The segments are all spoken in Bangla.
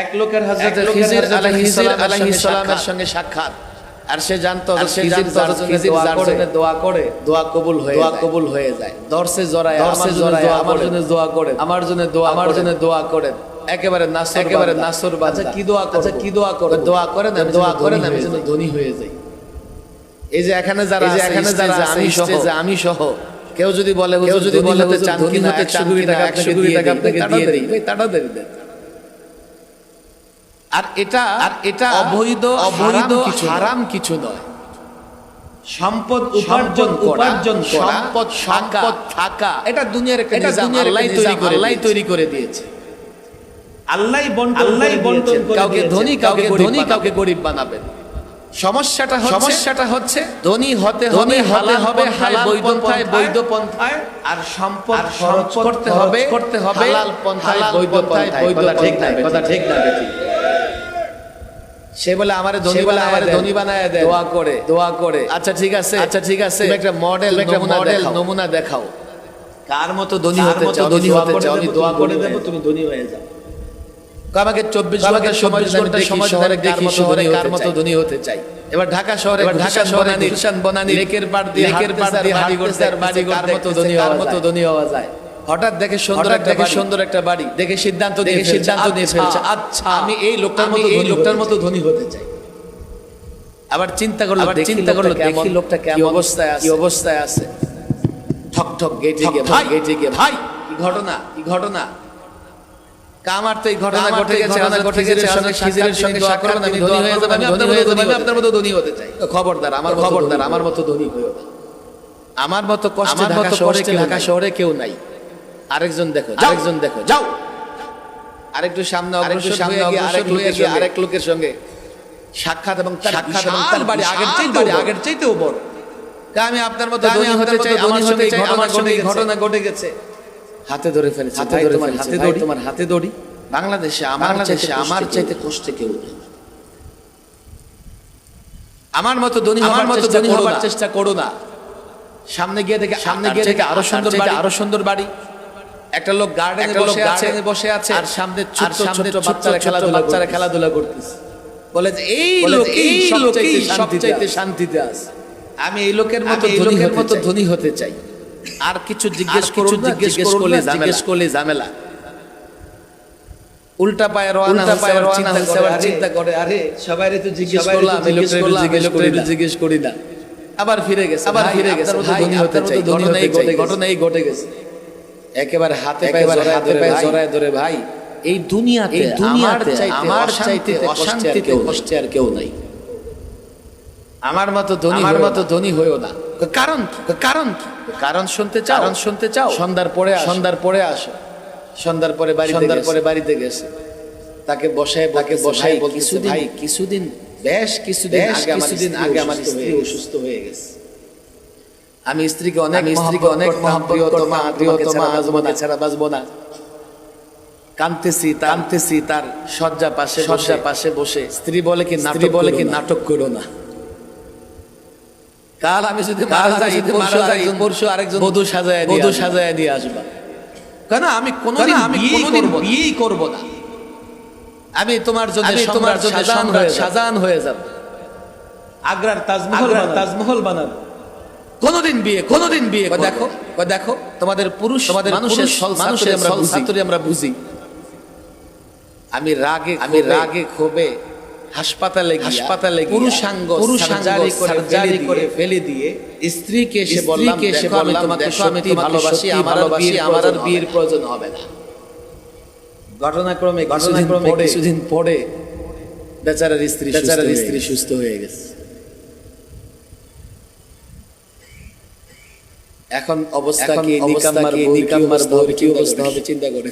এক লোকের হযরত লোকের খিজির আলাইহিস আলাইহিস আলাইহিস সালামের সালামের সঙ্গে সাক্ষাৎ। আর সে জানতো আর সে জানতো যার খিজির দোয়া যার করে জন্য দোয়া করে। দোয়া কবুল হয়ে দোয়া যায়। কবুল হয়ে যায়। জড়ায় দর্শে আমার জন্য দোয়া আমার জন্য দোয়া করে। আমার জন্য দোয়া আমার জন্য দোয়া করে। একেবারে নাসর একেবারে নাসর বান্দা। আচ্ছা কি দোয়া আচ্ছা, কি দোয়া করব? দোয়া করেন আমি দোয়া করেন, করেন আমি যেন ধনী হয়ে যাই। এই যে এখানে যারা এই যে এখানে যারা আমি সহ আমি সহ কেউ যদি বলে কেউ যদি বলে চান কিনা হতে একশো চান কোটি কিনা টাকা একশো আপনাকে কোটি দিয়ে টাকা দিই, আপনাকে দিয়ে দিই। দিই, তাড়াতাড়ি দেন। আর এটা আর এটা অবৈধ অবৈধ হারাম কিছু নয়। সম্পদ উপার্জন উপার্জন সম্পদ সম্পদ থাকা। এটা দুনিয়ার একটা দুনিয়ার আল্লাহ তৈরি করে আল্লাহই আল্লাহ তৈরি করে দিয়েছে। আল্লাহ বন্টন আল্লাহ বন্টন কাউকে ধনী কাউকে ধনী বানাবেন। কাউকে গরিব বানাবেন সমস্যাটা হচ্ছে সমস্যাটা হচ্ছে ধনী হতে হবে হতে হবে বৈধ পন্থায় বৈধ পন্থায় আর সম্পদ খরচ করতে হবে করতে হবে হালাল পন্থায় বৈধ পন্থায়, কথা ঠিক না কথা ঠিক না বেঠিক সে বলে আমারে ধনী বলে আমারে ধনী বানায় দেন। দোয়া করে দোয়া করে আচ্ছা ঠিক আছে আচ্ছা ঠিক আছে একটা মডেল একটা মডেল নমুনা দেখাও কার মতো ধনী হতে চাও ধনী হতে চাও, আমি দোয়া দোয়া করে দেব, তুমি ধনী হয়ে যাও আমাকে চব্বিশ আমাকে ঘণ্টা 24 সময় ঘণ্টা শহরে দেখি শহরে কার মতো ধনী হতে চাই এবার ঢাকা শহরে ঢাকা শহরে গুলশান বনানী লেকের পাড় দিয়ে লেকের পাড় দিয়ে বাড়ি হাঁটতেছে আর বাড়ি কার মতো ধনী কার মতো ধনী হওয়া যায় হঠাৎ দেখে সুন্দর একটা দেখে সুন্দর একটা বাড়ি। দেখে সিদ্ধান্ত দেখে দেখে সিদ্ধান্ত নিয়ে আচ্ছা, ফেলছে। আচ্ছা, আমি এই লোকটার মতো এই লোকটার মতো ধনী হতে চাই। আবার চিন্তা করল আবার চিন্তা করল, দেখি লোকটা কেমন, অবস্থায় আছে। অবস্থায় আছে। ঠক ঠক গেটে গিয়ে ভাই গেটে গিয়ে ভাই, কি ঘটনা কি ঘটনা? কামার তো এই ঘটনা ঘটে গেছে ঘটনা ঘটে গেছে, হযরত খিজিরের সঙ্গে দোয়া করবেন আমি ধনী হয়ে যাবেন আমি আপনার মতো ধনী আমি আপনার মতো ধনী হতে চাই। খবরদার আমার খবরদার আমার মতো ধনী হয়ে আমার মতো কষ্ট ঢাকা শহরে কষ্টে কেউ ঢাকা ঢাকা শহরে কেউ নাই। আরেকজন দেখো আরেকজন দেখো যাও। আরেকটু সামনে অগ্রসর সামনে আরেক লোকের সঙ্গে। আরেক লোকের সঙ্গে। সাক্ষাৎ এবং সাক্ষাৎ এবং তার বাড়ি আগের বাড়ি, আগের চাইতেও বড়। তা আমি আপনার মতো আমি হতে চাই আমার সঙ্গে ঘটনা ঘটে সঙ্গে ঘটনা ঘটে গেছে। হাতে ধরে ফেলেছে হাতে ধরে তোমার হাতে দড়ি তোমার হাতে দড়ি বাংলাদেশে আমার চাইতে আমার চাইতে কষ্টে কেউ আমার মতো ধনী আমার মতো ধনী হবার চেষ্টা করো না। সামনে গিয়ে দেখে সামনে গিয়ে দেখে আরও সুন্দর বাড়ি। আরও সুন্দর বাড়ি। একটা লোক গার্ডেনে বসে আছে বসে আছে আর সামনে ছোট বাচ্চারা খেলাধুলা বাচ্চারা খেলাধুলা করতেছে। বলে যে এই লোক এই এই লোকেই লোকেই সবচাইতে শান্তিতে আছে। আমি এই লোকের মতো এই লোকের মতো ধনী হতে চাই। আর কিছু জিজ্ঞেস করুন কিছু জিজ্ঞেস করলে জিজ্ঞেস করলে ঝামেলা। উল্টা পায়ে রওনা পায়ে রওনা হয়েছে, আবার চিন্তা করে আরে সবাইরে তো জিজ্ঞেস করলাম এই জিজ্ঞেস এই করি না। জিজ্ঞেস করি না। আবার ফিরে গেছে। আবার ফিরে গেছে। ধনী হতে চাই, ধনী ঘটনাই ঘটে গেছে। একেবারে হাতে পায়ে হাতে ধরে পায়ে ভাই। জড়ায় ধরে ভাই। এই দুনিয়াতে এই দুনিয়াতে আমার চাইতে আমার চাইতে অশান্তিতে কষ্টে আর কেউ নাই। আমার মতো ধনী আমার মতো ধনী হইও না। কারণ কি? কারণ কি? কারণ শুনতে চাও। কারণ শুনতে চাও। সন্ধ্যার পরে সন্ধ্যার পরে আসো। সন্ধ্যার পরে বাড়ি সন্ধ্যার পরে বাড়িতে গেছে। তাকে বসায় তাকে বসাই কিছুদিন ভাই কিছুদিন বেশ কিছুদিন বেশ আগে আমার কিছুদিন আগে আমার স্ত্রী অসুস্থ হয়ে গেছে। আমি স্ত্রীকে অনেক স্ত্রীকে অনেক মহব্বত প্রিয়তমা প্রিয়তমা তোমাকে ছাড়া বাঁচবো না। তোমাকে ছাড়া বাঁচবো না। কানতেছি কানতেছি তার শয্যা পাশে শয্যা পাশে বসে। স্ত্রী বলে কি নাটক বলে কি নাটক করো না। কাল আমি যদি কাল মারা যাই পরশু মারা যাই, পরশু আরেকজন বধূ সাজায় বধূ সাজায় দিয়ে আসবা। কেন? আমি কোনোদিন আমি কোনোদিন বিয়েই করব না। আমি তোমার জন্য তোমার জন্য হয়ে শাহজাহান হয়ে যাব আগ্রার তাজমহল তাজমহল বানাবো। কোনোদিন বিয়ে কোনোদিন বিয়ে দেখো দেখো তোমাদের পুরুষ তোমাদের মানুষের মানুষের আমরা বুঝি। আমরা বুঝি। আমি রাগে আমি রাগে ক্ষোভে হাসপাতালে হাসপাতালে পুরুষাঙ্গ পুরুষাঙ্গ সার্জারি করে ফেলে দিয়ে স্ত্রীকে এসে বললাম এসে বললাম, তোমাকে ভালোবাসি আমার বিয়ের আমার আর বিয়ের প্রয়োজন হবে না। ঘটনাক্রমে ঘটনাক্রমে কিছুদিন পরে বেচারার স্ত্রী বেচারার স্ত্রী সুস্থ হয়ে গেছে। এখন অবস্থা কি? নিকাম্মার কি? নিকাম্মার অবস্থা? বউর কি অবস্থা? হবে চিন্তা করে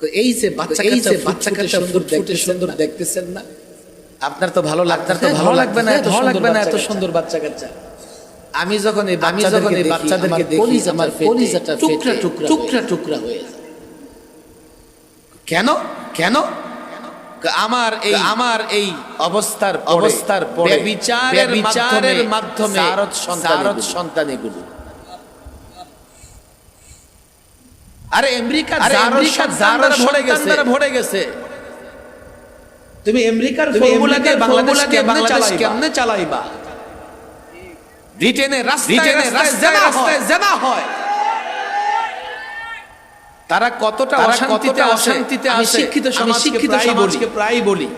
তো এই যে বাচ্চা এই যে বাচ্চা কাচ্চা সুন্দর দেখতে সুন্দর দেখতেছেন না? আপনার তো ভালো লাগবে তো ভালো লাগবে না এত ভালো লাগবে না এত সুন্দর বাচ্চা কাচ্চা। আমি যখন এই আমি যখন এই বাচ্চাদেরকে দেখি, আমার কলিজাটা টুকরা টুকরা টুকরা টুকরা হয়ে যায়। কেন? কেন? আমার এই আমার এই অবস্থার অবস্থার পরে বিচারের মাধ্যমে সন্তান সন্তান এগুলো। আরে আমেরিকা আরে আমেরিকা সন্তান ভরে গেছে। ভরে গেছে। তুমি আমেরিকার ফর্মুলা দিয়ে আমেরিকার বাংলাদেশ কেমনে চালাইবা? ব্রিটেনে ব্রিটেনে রাস্তায় রাস্তায় জানা হয়। তারা কতটা অশান্তিতে অশান্তিতে শিক্ষিত সমাজকে শিক্ষিত বলি।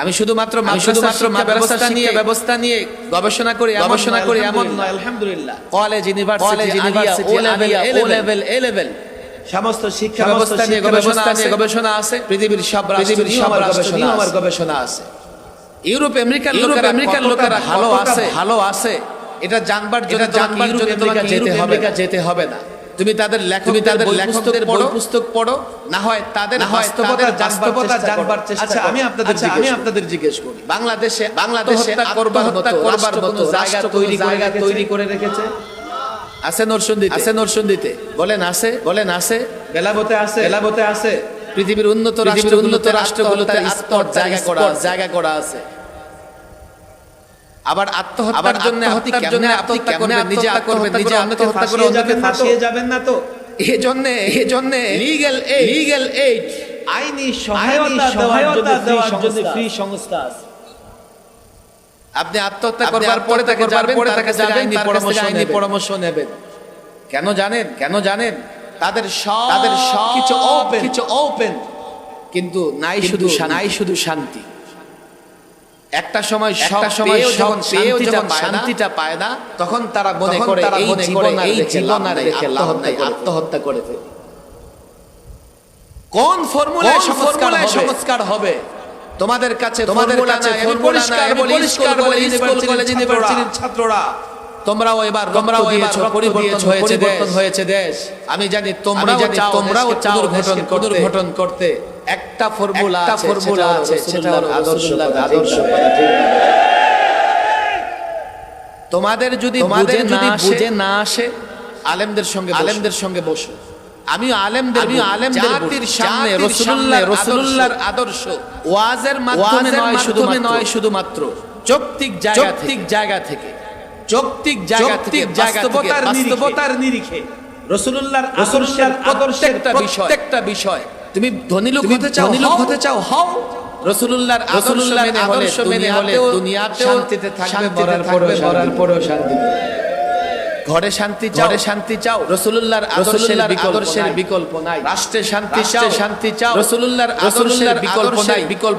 আমি শুধুমাত্র শুধুমাত্র ব্যবস্থা ব্যবস্থা নিয়ে ব্যবস্থা নিয়ে গবেষণা করে গবেষণা করে এমন নয়। আলহামদুলিল্লাহ কলেজ ইউনিভার্সিটি ইউনিভার্সিটি ইউনিভার্সিটি, ও আলিয়া, লেভেল এ লেভেল সমস্ত শিক্ষা ব্যবস্থা নিয়ে গবেষণা নিয়ে আছে। গবেষণা আছে। পৃথিবীর সব পৃথিবীর সব আমার রাষ্ট্র গবেষণা আমার আছে। গবেষণা আছে। ইউরোপ আমেরিকার ইউরোপ, লোকেরা আমেরিকার লোকেরা ভালো আছে? ভালো আছে? এটা জানবার জন্য জানবার জন্য তোমাকে যেতে হবে। যেতে হবে না। তুমি তাদের লেখক তাদের লেখকদের বই পুস্তক পড়ো। না হয় তাদের বাস্তবতা বাস্তবতা জানবার চেষ্টা আচ্ছা। আমি আপনাদের আচ্ছা, আমি আপনাদের জিজ্ঞেস করি। বাংলাদেশে বাংলাদেশে করবার মতো করবার মতো জায়গা তৈরি করে জায়গা তৈরি করে রেখেছে? আছে নরসন্দিতে আছে নরসন্দিতে বলেন আছে বলেন আছে বেলাবতে আছে বেলাবতে আছে পৃথিবীর উন্নত রাষ্ট্র উন্নত রাষ্ট্রগুলোতে রাষ্ট্রগুলোতে জায়গা করা জায়গা করা আছে। আবার আত্মহত্যার জন্য আত্মহত্যার জন্য আত্মহত্যা করবেন নিজে করবেন নিজে করে অন্যকে? ফাঁসিয়ে যাবেন না তো? লিগ্যাল লিগ্যাল এইড আইনি সহায়তা দেওয়ার জন্য ফ্রি সংস্থা আছে। আপনি আত্মহত্যা করবার পরে তাকে যাবেন পরে তাকে যাবেন পরামর্শ আইনি নেবেন। পরামর্শ নেবেন। কেন জানেন? কেন জানেন? তাদের সব তাদের সব কিছু ওপেন কিছু ওপেন কিন্তু নাই শুধু নাই শুধু শান্তি। একটা সময় একটা সময় সব পেয়েও যখন শান্তিটা পায় না তখন তারা মনে করে এই জীবন আর এই জীবন আর আত্মহত্যা করে ফেলি। কোন ফর্মুলায় ফর্মুলায় সংস্কার হবে? তোমাদের কাছে তোমাদের কাছে আমি পরিষ্কার বলি, পরিষ্কার বলি, স্কুল, কলেজ, ইউনিভার্সিটির ছাত্ররা। তোমরাও এবার তোমরাও পরিবর্তন দিয়েছ, হয়েছে পরিবর্তন দেশ। হয়েছে দেশ। আমি জানি তোমরা জানি তোমরাও চাও চাও দেশকে ঘটন করতে। পুনর্গঠন করতে। একটা ফর্মুলা একটা ফর্মুলা আছে সেটা হলো আদর্শ আদর্শ কথা ঠিক তোমাদের যদি তোমাদের যদি বুঝে না আসে আলেমদের সঙ্গে আলেমদের সঙ্গে বসো। আমি আলেমদের আমি আলেমদের জাতির সামনে রসুল্লাহ রসুল্লাহর আদর্শ। ওয়াজের মাধ্যমে নয় শুধুমাত্র। নয় শুধুমাত্র। যৌক্তিক জায়গা যৌক্তিক জায়গা থেকে। যৌক্তিক জায়গা থেকে জায়গা থেকে বাস্তবতার নিরিখে। রসুল্লাহর আদর্শের প্রত্যেকটা বিষয়। প্রত্যেকটা বিষয়। তুমি ধনী লোক হতে চাও? ধনী লোক হতে চাও? হও। রসুল্লাহর রসুল্লাহর আদর্শ মেনে হলে দুনিয়াতেও শান্তিতে থাকবে মরার পরেও মরার। পরেও শান্তি। ঘরে শান্তি চাও? ঘরে শান্তি চাও? রসুল্লাহর আদর্শের আদর্শের বিকল্প নাই। রাষ্ট্রে শান্তি চাও? শান্তি চাও? রসুল্লাহর আদর্শের বিকল্প নাই। বিকল্প